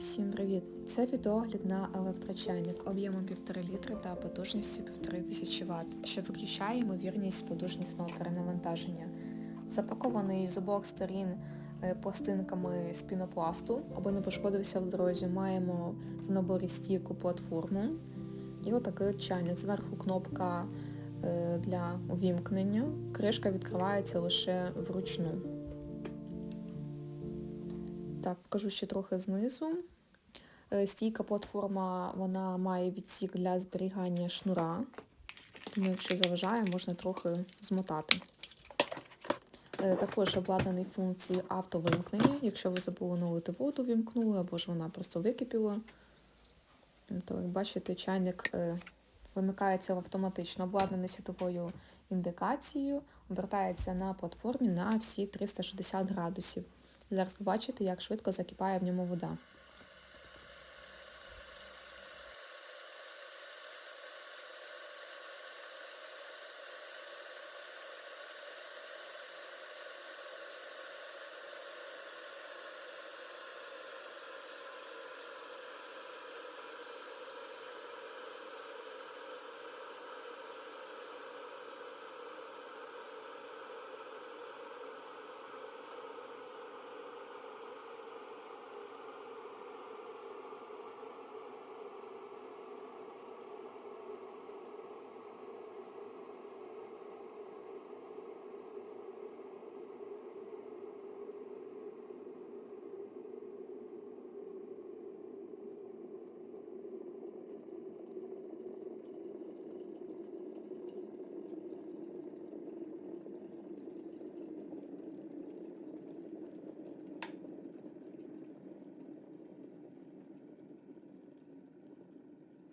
Всім привіт! Це відеогляд на електрочайник об'ємом 1,5 літри та потужністю 1500 Вт, що виключає ймовірність подушнісного перенавантаження. Запакований з обох сторін е, пластинками з пінопласту, аби не пошкодився в дорозі. Маємо в наборі стійку платформу і отакий от чайник. Зверху кнопка е, для увімкнення. Кришка відкривається лише вручну. Так, покажу ще трохи знизу. Е, Стійка платформа вона має відсік для зберігання шнура, тому якщо заважає, можна трохи змотати. Е, Також обладнаний функцією автовимкнення. Якщо ви забули налити воду, вімкнули, або ж вона просто википіла, то, як бачите, чайник е, вимикається автоматично, обладнаний світовою індикацією, обертається на платформі на всі 360 градусів. Зараз побачите, як швидко закипає в ньому вода.